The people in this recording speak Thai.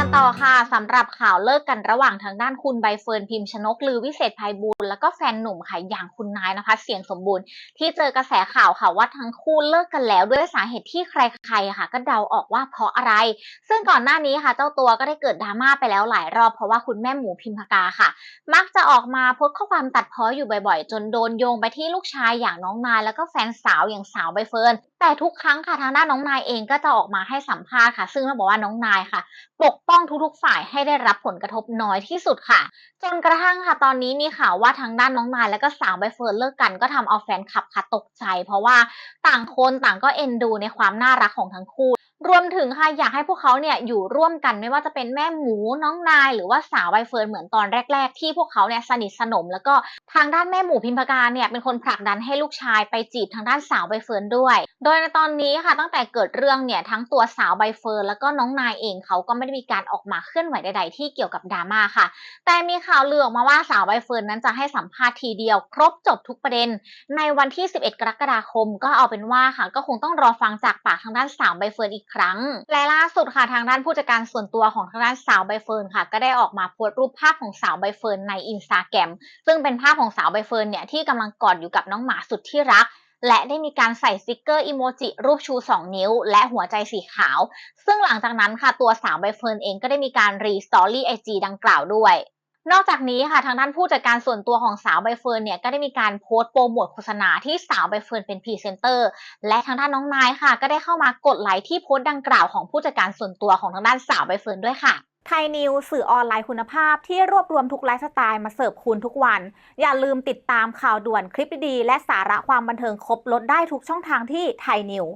ต่อค่ะสำหรับข่าวเลิกกันระหว่างทางด้านคุณใบเฟิร์นพิมพ์ชนกลือวิเศษภัยบูลแล้วก็แฟนหนุ่มค่ะอย่างคุณนายนะคะเสียงสมบูรณ์ที่เจอกระแสข่าวค่ะว่าทั้งคู่เลิกกันแล้วด้วยสาเหตุที่ใครๆค่ะ ก็เดาออกว่าเพราะอะไร ซึ่งก่อนหน้านี้ค่ะ เจ้าตัวก็ได้เกิดดราม่าไปแล้วหลายรอบเพราะว่าคุณแม่หมูพิมพากาค่ะ มักจะออกมาโพสต์ข้อความตัดพ้ออยู่บ่อยๆ จนโดนโยงไปที่ลูกชายอย่างน้องนายแล้วก็แฟนสาวอย่างสาวใบเฟิร์น แต่ทุกครั้งค่ะทางด้านน้องนายเองก็จะออกมาให้สัมภาษณ์ค่ะ ซึ่งต้องบอกว่าน้องนายค่ะ ปกป้องทุกๆฝ่ายให้ได้รับผลกระทบน้อยที่สุดค่ะ จนกระทั่งค่ะตอนนี้มีข่าวว่าทางด้านน้องนายและก็สาวใบเฟิร์นเลิกกันก็ทำเอาแฟนคลับค่ะตกใจ เพราะว่าต่างคนต่างก็เอ็นดูในความน่ารักของทั้งคู่ รวมถึงค่ะอยากให้พวกเขาเนี่ยอยู่ร่วมกันไม่ว่าจะเป็นแม่หมูน้องนาย หรือว่าสาวใบเฟิร์นเหมือนตอนแรก ๆ ที่พวกเขาเนี่ยสนิทสนม แล้วก็ทางด้านแม่หมูพิมพกาเนี่ยเป็นคนผลักดันให้ลูกชายไปจีบทางด้านสาวใบเฟิร์นด้วย โดยในตอนนี้ค่ะตั้งแต่เกิดเรื่องเนี่ยทั้งตัวสาวใบเฟิร์นแล้วก็น้องนายเองเขาก็ไม่ได้มีการออกมาเคลื่อนไหวใด ๆ ที่เกี่ยวกับดราม่าค่ะ แต่มีข่าวลือออกมาว่าสาวใบเฟิร์นนั้นจะให้สัมภาษณ์ทีเดียว ครบจบทุกประเด็น ในวันที่ 11 กรกฎาคม ก็เอาเป็นว่าค่ะ ก็คงต้องรอฟังจากปากทางด้านสาวใบเฟิร์นอีกครั้ง และล่าสุดค่ะทางด้านผู้จัดการส่วนตัวของทางด้านสาวใบเฟิร์นค่ะ ก็ได้ออกมาโพสต์รูปภาพของสาวใบเฟิร์นในอินสตาแกรมซึ่งเป็นภาพของสาวใบเฟิร์นเนี่ยที่กำลังกอดอยู่กับน้องหมาสุดที่รักและได้มีการใส่สติกเกอร์อีโมจิรูปชู 2 นิ้ว และหัวใจสีขาว ซึ่งหลังจากนั้นค่ะตัวสาวใบเฟิร์นเองก็ได้มีการรีสตอรี่ไอจีดังกล่าวด้วย นอกจากนี้ค่ะทางด้านผู้จัดการส่วนตัวของสาวใบเฟิร์นเนี่ยก็ได้มีการโพสต์โปรโมทโฆษณาที่สาวใบเฟิร์นเป็นพรีเซนเตอร์และทางด้านน้องนายค่ะ ก็ได้เข้ามากดไลค์ที่โพสต์ดังกล่าวของผู้จัดการส่วนตัวของทางด้านสาวใบเฟิร์นด้วยค่ะไทยนิวสื่อออนไลน์คุณภาพที่รวบรวมทุกไลฟ์สไตล์มาเสิร์ฟคุณทุกวัน อย่าลืมติดตามข่าวด่วนคลิปดีๆและสาระความบันเทิงครบลดได้ทุกช่องทางที่ไทยนิว